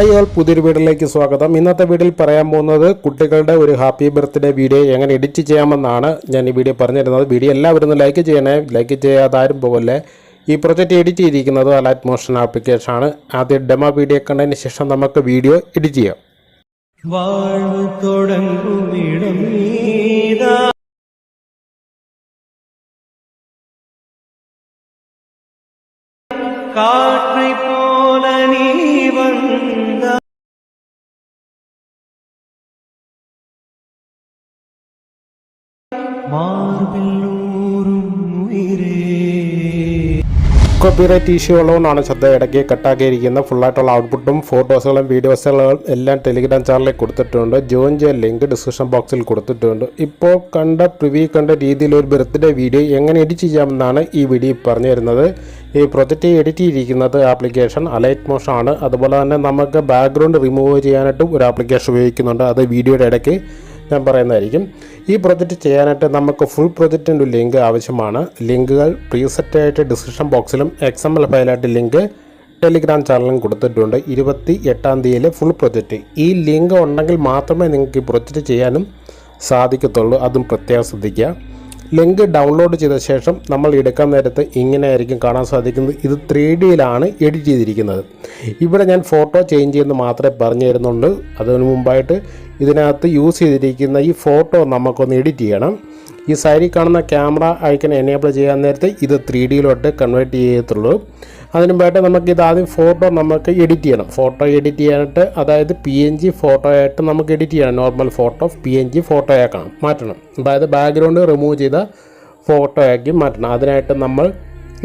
Hi all പുതിയൊരു വീഡിയോയിലേക്ക് സ്വാഗതം. ഇന്നത്തെ വീഡിയോയിൽ പറയാൻ പോകുന്നത് കുട്ടികളുടെ ഒരു ഹാപ്പി ബർത്ത്ഡേ വീഡിയോ എങ്ങനെ എഡിറ്റ് ചെയ്യാമെന്നാണ് ഞാൻ ഈ വീഡിയോ പറഞ്ഞിരുന്നത്. വീഡിയോ എല്ലാവരും ഒന്ന് ലൈക്ക് ചെയ്യണേ. ലൈക്ക് ചെയ്യാതാരും പോലെ ഈ പ്രൊജക്റ്റ് എഡിറ്റ് ചെയ്തിരിക്കുന്നത് അലാറ്റ് മോഷൻ ആപ്ലിക്കേഷൻ ആണ്. ആദ്യം ഡെമോ വീഡിയോ കണ്ടതിന് ശേഷം നമുക്ക് വീഡിയോ എഡിറ്റ് ചെയ്യാം. കാ കോപ്പിറൈറ്റ് ഇഷ്യൂ ഉള്ളതുകൊണ്ടാണ് ശ്രദ്ധ ഇടയ്ക്ക് കട്ടാക്കിയിരിക്കുന്ന ഫുള്ളായിട്ടുള്ള ഔട്ട്പുട്ടും ഫോട്ടോസുകളും വീഡിയോസുകളും എല്ലാം ടെലിഗ്രാം ചാനലിൽ കൊടുത്തിട്ടുണ്ട്. ജോയിൻ ചെയ്യാൻ ലിങ്ക് ഡിസ്ക്രിപ്ഷൻ ബോക്സിൽ കൊടുത്തിട്ടുണ്ട്. ഇപ്പോൾ കണ്ട പ്രിവ്യൂ കണ്ട രീതിയിൽ ഒരു ബർത്ത്ഡേ വീഡിയോ എങ്ങനെ എഡിറ്റ് ചെയ്യാമെന്നാണ് ഈ വീഡിയോ പറഞ്ഞു തരുന്നത്. ഈ പ്രൊജക്റ്റ് എഡിറ്റ് ചെയ്തിരിക്കുന്നത് ആപ്ലിക്കേഷൻ അലൈറ്റ് മോഷൻ ആണ്. അതുപോലെ തന്നെ നമുക്ക് ബാക്ക്ഗ്രൗണ്ട് റിമൂവ് ചെയ്യാനായിട്ടും ഒരു ആപ്ലിക്കേഷൻ ഉപയോഗിക്കുന്നുണ്ട്. അത് വീഡിയോയുടെ ഇടയ്ക്ക് ഞാൻ പറയുന്നതായിരിക്കും. ഈ പ്രൊജക്റ്റ് ചെയ്യാനായിട്ട് നമുക്ക് ഫുൾ പ്രൊജക്റ്റിന്റെ ലിങ്ക് ആവശ്യമാണ്. ലിങ്കുകൾ പ്രീസെറ്റായിട്ട് ഡിസ്ക്രിപ്ഷൻ ബോക്സിലും എക്സ് എം എൽ ഫയലായിട്ട് ലിങ്ക് ടെലിഗ്രാം ചാനലും കൊടുത്തിട്ടുണ്ട്. ഇരുപത്തി എട്ടാം തീയതിയിലെ ഫുൾ പ്രൊജക്റ്റ് ഈ ലിങ്ക് ഉണ്ടെങ്കിൽ മാത്രമേ നിങ്ങൾക്ക് ഈ പ്രൊജക്റ്റ് ചെയ്യാനും സാധിക്കത്തുള്ളൂ. അതും പ്രത്യേകം ശ്രദ്ധിക്കുക. ലിങ്ക് ഡൗൺലോഡ് ചെയ്ത ശേഷം നമ്മൾ എടുക്കാൻ നേരത്ത് ഇങ്ങനെ ആയിരിക്കും കാണാൻ സാധിക്കുന്നത്. ഇത് ത്രീ ഡിയിലാണ് എഡിറ്റ് ചെയ്തിരിക്കുന്നത്. ഇവിടെ ഞാൻ ഫോട്ടോ ചേഞ്ച് ചെയ്യുന്നത് മാത്രമേ പറഞ്ഞു തരുന്നുണ്ട് അതിനു മുമ്പായിട്ട് ഇതിനകത്ത് യൂസ് ചെയ്തിരിക്കുന്ന ഈ ഫോട്ടോ നമുക്കൊന്ന് എഡിറ്റ് ചെയ്യണം. ഈ സൈഡിൽ കാണുന്ന ക്യാമറ ഐക്കൺ എനേബിൾ ചെയ്യാൻ നേരത്തെ ഇത് ത്രീ ഡിയിലോട്ട് കൺവേർട്ട് ചെയ്യത്തുള്ളൂ. അതിന് വേണ്ടി നമുക്ക് ഇത് ആദ്യം ഫോട്ടോ നമുക്ക് എഡിറ്റ് ചെയ്യണം. ഫോട്ടോ എഡിറ്റ് ചെയ്യാനായിട്ട് അതായത് പി എൻ ജി ഫോട്ടോ ആയിട്ട് നമുക്ക് എഡിറ്റ് ചെയ്യണം. Normal photo P N G photo ആക്കണം മാറ്റണം. അതായത് ബാക്ക്ഗ്രൗണ്ട് റിമൂവ് ചെയ്ത ഫോട്ടോ ആക്കി മാറ്റണം. അതിനായിട്ട് നമ്മൾ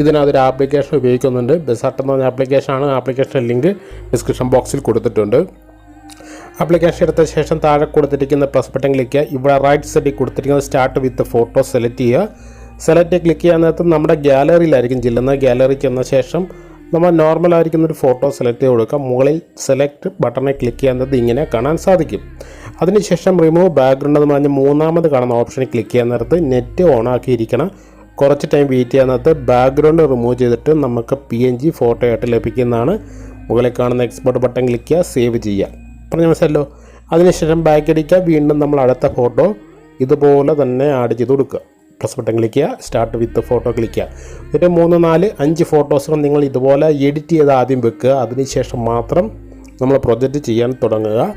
ഇതിനകത്തൊരു ആപ്ലിക്കേഷൻ ഉപയോഗിക്കുന്നുണ്ട്. ബെസാർട്ട് എന്ന് പറഞ്ഞ ആപ്ലിക്കേഷനാണ് ആപ്ലിക്കേഷൻ ലിങ്ക് ഡിസ്ക്രിപ്ഷൻ ബോക്സിൽ കൊടുത്തിട്ടുണ്ട്. ആപ്ലിക്കേഷൻ എടുത്ത ശേഷം താഴെ കൊടുത്തിരിക്കുന്ന പ്ലസ് ബട്ടൺ ക്ലിക്ക് ചെയ്യുക. ഇവിടെ റൈറ്റ് സൈഡിൽ കൊടുത്തിരിക്കുന്ന സ്റ്റാർട്ട് വിത്ത് ഫോട്ടോ സെലക്ട് ചെയ്യുക. സെലക്ട് ക്ലിക്ക് ചെയ്യാൻ നേരത്ത് നമ്മുടെ ഗ്യാലറിയിലായിരിക്കും ചെല്ലുന്നത്. ഗ്യാലറി ചെന്ന ശേഷം നമ്മൾ നോർമൽ ആയിരിക്കുന്ന ഒരു ഫോട്ടോ സെലക്ട് ചെയ്ത് കൊടുക്കുക മുകളിൽ സെലക്ട് ബട്ടണെ ക്ലിക്ക് ചെയ്യുന്നത് ഇങ്ങനെ കാണാൻ സാധിക്കും. അതിനുശേഷം റിമൂവ് ബാക്ക്ഗ്രൗണ്ട് എന്ന് പറഞ്ഞ് മൂന്നാമത് കാണുന്ന ഓപ്ഷനിൽ ക്ലിക്ക് ചെയ്യാൻ നേരത്ത് നെറ്റ് ഓൺ ആക്കിയിരിക്കണം കുറച്ച് ടൈം വെയിറ്റ് ചെയ്യാൻ നേരത്ത് ബാക്ക്ഗ്രൗണ്ട് റിമൂവ് ചെയ്തിട്ട് നമുക്ക് പി എൻ ജി ഫോട്ടോ ആയിട്ട് ലഭിക്കുന്നതാണ്. മുകളിൽ കാണുന്ന എക്സ്പോർട്ട് ബട്ടൺ ക്ലിക്ക് ചെയ്യുക സേവ് ചെയ്യുക. പറഞ്ഞ മനസ്സിലല്ലോ അതിനുശേഷം ബാക്ക് അടിക്കുക വീണ്ടും നമ്മൾ അടുത്ത ഫോട്ടോ ഇതുപോലെ തന്നെ ആഡ് ചെയ്ത് കൊടുക്കുക. പ്ലസ് ബട്ടൺ ക്ലിക്ക് ചെയ്യുക സ്റ്റാർട്ട് വിത്ത് ഫോട്ടോ ക്ലിക്ക് ചെയ്യുക. എന്നിട്ട് മൂന്ന് നാല് അഞ്ച് ഫോട്ടോസുകൾ നിങ്ങൾ ഇതുപോലെ എഡിറ്റ് ചെയ്ത് ആദ്യം വെക്കുക. അതിനുശേഷം മാത്രം നമ്മൾ പ്രൊജക്റ്റ് ചെയ്യാൻ തുടങ്ങുക.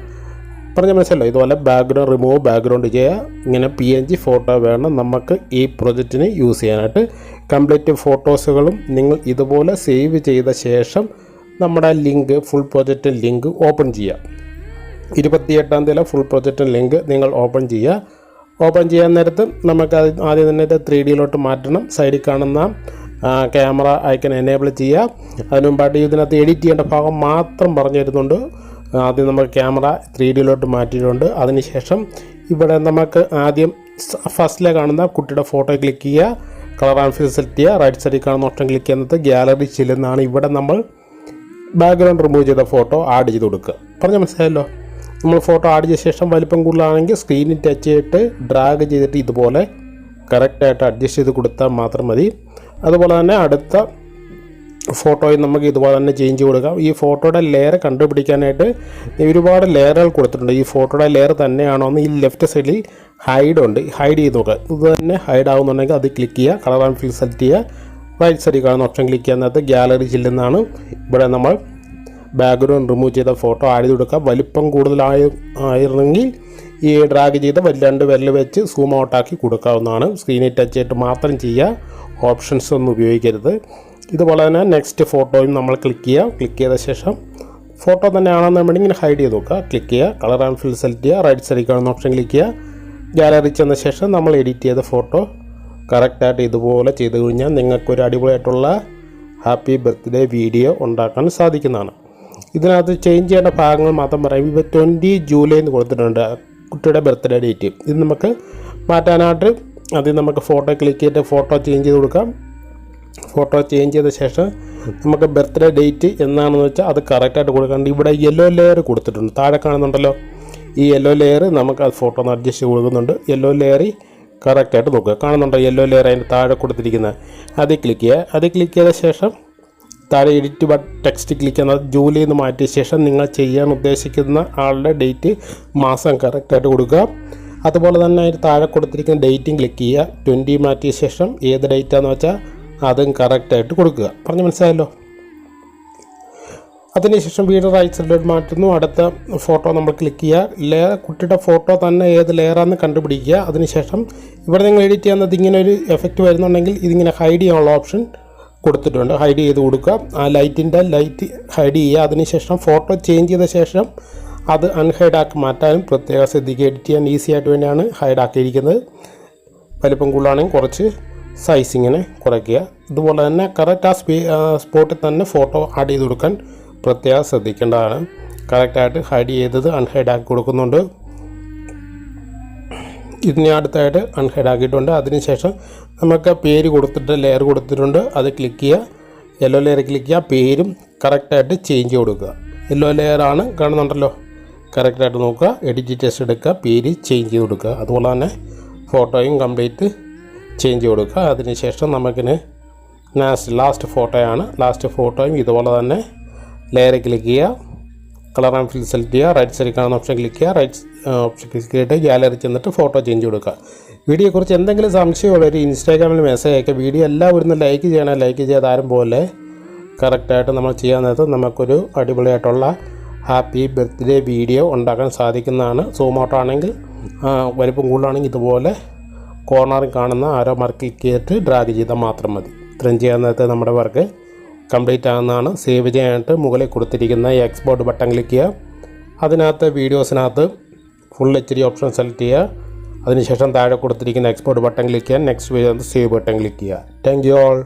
പറഞ്ഞ മനസ്സിലല്ലോ ഇതുപോലെ ബാക്ക്ഗ്രൗണ്ട് റിമൂവ് ബാക്ക്ഗ്രൗണ്ട് ചെയ്യുക. ഇങ്ങനെ പി എൻ ജി ഫോട്ടോ വേണം നമുക്ക് ഈ പ്രൊജക്റ്റിന് യൂസ് ചെയ്യാനായിട്ട്. കംപ്ലീറ്റ് ഫോട്ടോസുകളും നിങ്ങൾ ഇതുപോലെ സേവ് ചെയ്ത ശേഷം നമ്മുടെ link full project link open ചെയ്യുക. ഇരുപത്തിയെട്ടാം തീയതി ഫുൾ പ്രൊജക്റ്റ് ലിങ്ക് നിങ്ങൾ ഓപ്പൺ ചെയ്യുക. ഓപ്പൺ ചെയ്യാൻ നേരത്ത് നമുക്ക് ആദ്യം തന്നെ ഇത് ത്രീ ഡിയിലോട്ട് മാറ്റണം. സൈഡിൽ കാണുന്ന ക്യാമറ ഐക്കൺ എനേബിൾ ചെയ്യുക. അതിന് മുമ്പായിട്ട് ഇതിനകത്ത് എഡിറ്റ് ചെയ്യേണ്ട ഭാഗം മാത്രം പറഞ്ഞു തരുന്നുണ്ട് ആദ്യം നമ്മൾ ക്യാമറ ത്രീ ഡിയിലോട്ട് മാറ്റിയിട്ടുണ്ട്. അതിനുശേഷം ഇവിടെ നമുക്ക് ആദ്യം ഫസ്റ്റിലെ കാണുന്ന കുട്ടിയുടെ ഫോട്ടോ ക്ലിക്ക് ചെയ്യുക. കളർ ആൻഡ് ഫിൽ സെലക്ട് ചെയ്യുക. റൈറ്റ് സൈഡിൽ കാണുന്ന ഓപ്ഷൻ ക്ലിക്ക് ചെയ്യുന്നത് ഗ്യാലറി ചെല്ലുന്നതാണ്. ഇവിടെ നമ്മൾ ബാക്ക്ഗ്രൗണ്ട് റിമൂവ് ചെയ്ത ഫോട്ടോ ആഡ് ചെയ്ത് കൊടുക്കുക. പറഞ്ഞാൽ മനസ്സിലായല്ലോ? നമ്മൾ ഫോട്ടോ ആഡ് ചെയ്ത ശേഷം വലിപ്പം കൂടുതലാണെങ്കിൽ സ്ക്രീനിൽ ടച്ച് ചെയ്തിട്ട് ഡ്രാഗ് ചെയ്തിട്ട് ഇതുപോലെ കറക്റ്റായിട്ട് അഡ്ജസ്റ്റ് ചെയ്ത് കൊടുത്താൽ മാത്രം മതി. അതുപോലെ തന്നെ അടുത്ത ഫോട്ടോയും നമുക്ക് ഇതുപോലെ തന്നെ ചേഞ്ച് കൊടുക്കാം. ഈ ഫോട്ടോയുടെ ലെയർ കണ്ടുപിടിക്കാനായിട്ട് ഒരുപാട് ലെയറുകൾ കൊടുത്തിട്ടുണ്ട്. ഈ ഫോട്ടോയുടെ ലെയർ തന്നെയാണോ എന്ന് ഈ ലെഫ്റ്റ് സൈഡിൽ ഹൈഡ് ഉണ്ട്. ഹൈഡ് ചെയ്ത് നോക്കുക ഇത് തന്നെ ഹൈഡ് ആവുന്നുണ്ടെങ്കിൽ അത് ക്ലിക്ക് ചെയ്യുക. കളർ ആൻഡ് ഫിൽ സെലക്ട് ചെയ്യുക. റൈറ്റ് സൈഡിൽ കാണുന്ന ഓപ്ഷൻ ക്ലിക്ക് ചെയ്യുന്നത് ഗ്യാലറി ചില്ലെന്നാണ് ഇവിടെ നമ്മൾ ബാക്ക്ഗ്രൗണ്ട് റിമൂവ് ചെയ്ത ഫോട്ടോ ആഡ് ചെയ്ത് കൊടുക്കുക വലിപ്പം കൂടുതലായ ആയിരുന്നെങ്കിൽ ഈ ഡ്രാഗ് ചെയ്ത് രണ്ട് വിരൽ വെച്ച് സൂം ഔട്ടാക്കി കൊടുക്കാവുന്നതാണ്. സ്ക്രീനിൽ ടച്ച് ചെയ്തിട്ട് മാത്രം ചെയ്യുക. ഓപ്ഷൻസ് ഒന്നും ഉപയോഗിക്കരുത്. ഇതുപോലെ തന്നെ നെക്സ്റ്റ് ഫോട്ടോയും നമ്മൾ ക്ലിക്ക് ചെയ്യുക. ക്ലിക്ക് ചെയ്ത ശേഷം ഫോട്ടോ തന്നെ വേണമെങ്കിൽ ഇങ്ങനെ ഹൈഡ് ചെയ്ത് നോക്കുക. ക്ലിക്ക് ചെയ്യുക. കളർ ആൻഡ് ഫിൽ സെലക്ട് ചെയ്യുക. റൈറ്റ് സൈഡിൽ കാണുന്ന ഓപ്ഷൻ ക്ലിക്ക് ചെയ്യുക. ഗാലറി ചെന്ന ശേഷം നമ്മൾ എഡിറ്റ് ചെയ്ത ഫോട്ടോ കറക്റ്റായിട്ട് ഇതുപോലെ ചെയ്തു കഴിഞ്ഞാൽ നിങ്ങൾക്കൊരു അടിപൊളിയായിട്ടുള്ള ഹാപ്പി ബർത്ത്ഡേ വീഡിയോ ഉണ്ടാക്കാൻ സാധിക്കുന്നതാണ്. ഇതിനകത്ത് ചേഞ്ച് ചെയ്യേണ്ട ഭാഗങ്ങൾ മാത്രം പറയാം. ഇപ്പോൾ ട്വന്റി ജൂലൈ എന്ന് കൊടുത്തിട്ടുണ്ട്. കുട്ടിയുടെ ബർത്ത്ഡേ ഡേറ്റ് ഇത് നമുക്ക് മാറ്റാനായിട്ട് ആദ്യം നമുക്ക് ഫോട്ടോ ക്ലിക്ക് ചെയ്തിട്ട് ഫോട്ടോ ചേഞ്ച് ചെയ്ത് കൊടുക്കാം. ഫോട്ടോ ചേഞ്ച് ചെയ്ത ശേഷം നമുക്ക് ബർത്ത്ഡേ ഡേറ്റ് എന്നാണെന്ന് വെച്ചാൽ അത് കറക്റ്റായിട്ട് കൊടുക്കാണ്ട് ഇവിടെ യെല്ലോ ലെയർ കൊടുത്തിട്ടുണ്ട്. താഴെ കാണുന്നുണ്ടല്ലോ. ഈ യെല്ലോ ലെയർ നമുക്ക് അത് ഫോട്ടോ ഒന്ന് അഡ്ജസ്റ്റ് കൊടുക്കുന്നുണ്ട്. യെല്ലോ ലെയറിൽ കറക്റ്റായിട്ട് നോക്കുക. കാണുന്നുണ്ടോ യെല്ലോ ലെയർ അതിന്റെ താഴെ കൊടുത്തിരിക്കുന്നത്? അതിൽ ക്ലിക്ക് ചെയ്യുക. അതിൽ ക്ലിക്ക് ചെയ്ത ശേഷം താഴെ എഡിറ്റ് ബട്ട് ടെക്സ്റ്റ് ക്ലിക്ക് ചെയ്യുന്നത് ജൂലൈ എന്ന് മാറ്റിയ ശേഷം നിങ്ങൾ ചെയ്യാൻ ഉദ്ദേശിക്കുന്ന ആളുടെ ഡേറ്റ് മാസം കറക്റ്റായിട്ട് കൊടുക്കുക. അതുപോലെ തന്നെ അതിന് താഴെ കൊടുത്തിരിക്കുന്ന ഡേറ്റും ക്ലിക്ക് ചെയ്യുക. ട്വന്റി മാറ്റിയ ശേഷം ഏത് ഡേറ്റാന്ന് വെച്ചാൽ അതും കറക്റ്റായിട്ട് കൊടുക്കുക. പറഞ്ഞ് മനസ്സിലായല്ലോ? അതിനുശേഷം വീട് റൈറ്റ് സൈഡിലോട്ട് മാറ്റുന്നു. അടുത്ത ഫോട്ടോ നമ്മൾ ക്ലിക്ക് ചെയ്യുക. ലെയർ കുട്ടിയുടെ ഫോട്ടോ തന്നെ ഏത് ലെയറാന്ന് കണ്ടുപിടിക്കുക. അതിനുശേഷം ഇവിടെ നിങ്ങൾ എഡിറ്റ് ചെയ്യുന്നത് ഇങ്ങനെ ഒരു എഫക്റ്റ് വരുന്നുണ്ടെങ്കിൽ ഇതിങ്ങനെ ഹൈഡ് ചെയ്യാനുള്ള ഓപ്ഷൻ കൊടുത്തിട്ടുണ്ട്. ഹൈഡ് ചെയ്ത് കൊടുക്കുക. ആ ലൈറ്റിന്റെ ലൈറ്റ് ഹൈഡ് ചെയ്യുക. അതിനുശേഷം ഫോട്ടോ ചേഞ്ച് ചെയ്ത ശേഷം അത് അൺഹൈഡ് ആക്കി മാറ്റാനും പ്രത്യേകം ശ്രദ്ധിക്കുക. എഡിറ്റ് ചെയ്യാൻ ഈസി ആയിട്ട് ഹൈഡ് ആക്കിയിരിക്കുന്നത്. വലിപ്പം കൂടുതലാണെങ്കിൽ കുറച്ച് സൈസ് ഇങ്ങനെ കുറയ്ക്കുക. ഇതുപോലെ തന്നെ കറക്റ്റ് ആ സ്പീ സ്പോട്ടിൽ തന്നെ ഫോട്ടോ ആഡ് ചെയ്ത് കൊടുക്കാൻ പ്രത്യേകം ശ്രദ്ധിക്കേണ്ടതാണ്. കറക്റ്റായിട്ട് ഹൈഡ് ചെയ്തത് അൺഹൈഡ് ആക്കി കൊടുക്കുന്നുണ്ട്. ഇതിന് അടുത്തായിട്ട് അൺഹൈഡ് ആക്കിയിട്ടുണ്ട്. അതിനുശേഷം നമുക്ക് പേര് കൊടുത്തിട്ട് ലെയർ കൊടുത്തിട്ടുണ്ട്. അത് ക്ലിക്ക് ചെയ്യുക. യെല്ലോ ലെയർ ക്ലിക്ക് ചെയ്യുക. പേരും കറക്റ്റായിട്ട് ചേഞ്ച് കൊടുക്കുക. യെല്ലോ ലെയറാണ് കാണുന്നുണ്ടല്ലോ? കറക്റ്റായിട്ട് നോക്കുക. എഡിറ്റ് ടെസ്റ്റ് എടുക്കുക. പേര് ചേഞ്ച് ചെയ്ത് കൊടുക്കുക. അതുപോലെ തന്നെ ഫോട്ടോയും കംപ്ലീറ്റ് ചേഞ്ച് കൊടുക്കുക. അതിനുശേഷം നമുക്കിന് ലാസ്റ്റ് ലാസ്റ്റ് ഫോട്ടോയാണ് ലാസ്റ്റ് ഫോട്ടോയും ഇതുപോലെ തന്നെ ലെയർ ക്ലിക്ക് ചെയ്യുക. കളർ ആൻഡ് ഫിൽ സെലക്ട് ചെയ്യുക. റൈറ്റ് സൈഡിൽ കാണുന്ന ഓപ്ഷൻ ക്ലിക്ക് ചെയ്യുക. റൈറ്റ് ഓപ്ഷൻ ക്ലിക്ക് ചെയ്തിട്ട് ഗ്യാലറി ചെന്നിട്ട് ഫോട്ടോ ചേഞ്ച് കൊടുക്കുക. വീഡിയോയെക്കുറിച്ച് എന്തെങ്കിലും സംശയമുള്ളവർ ഇൻസ്റ്റാഗ്രാമിൽ മെസ്സേജ് അയക്കുക. വീഡിയോ എല്ലാവരും ഒന്ന് ലൈക്ക് ചെയ്യണം. ലൈക്ക് ചെയ്ത് ആരും പോലെ കറക്റ്റായിട്ട് നമ്മൾ ചെയ്യാൻ നേരത്ത് നമുക്കൊരു അടിപൊളിയായിട്ടുള്ള ഹാപ്പി ബർത്ത്ഡേ വീഡിയോ ഉണ്ടാക്കാൻ സാധിക്കുന്നതാണ്. സൂം ഔട്ട് ആണെങ്കിൽ വലിപ്പം കൂടുതലാണെങ്കിൽ ഇതുപോലെ കോർണറിൽ കാണുന്ന ആരോ മാർക്ക് ക്ലിക്ക് ചെയ്തിട്ട് ഡ്രാഗ് ചെയ്താൽ മാത്രം മതി. ഇത്രയും ചെയ്യാൻ നേരത്തെ നമ്മുടെ വർക്ക് കംപ്ലീറ്റ് ആകുന്നതാണ് സേവ് ചെയ്യാനായിട്ട് മുകളിൽ കൊടുത്തിരിക്കുന്ന എക്സ്പോർട്ട് ബട്ടൺ ക്ലിക്ക് ചെയ്യുക. അതിനകത്ത് വീഡിയോസിനകത്ത് full H D option select ചെയ്യുക. അതിനുശേഷം താഴെ കൊടുത്തിരിക്കുന്ന എക്സ്പോർട്ട് ബട്ടൺ ക്ലിക്ക് ചെയ്യുക. Next page save button click ചെയ്യുക. Thank you all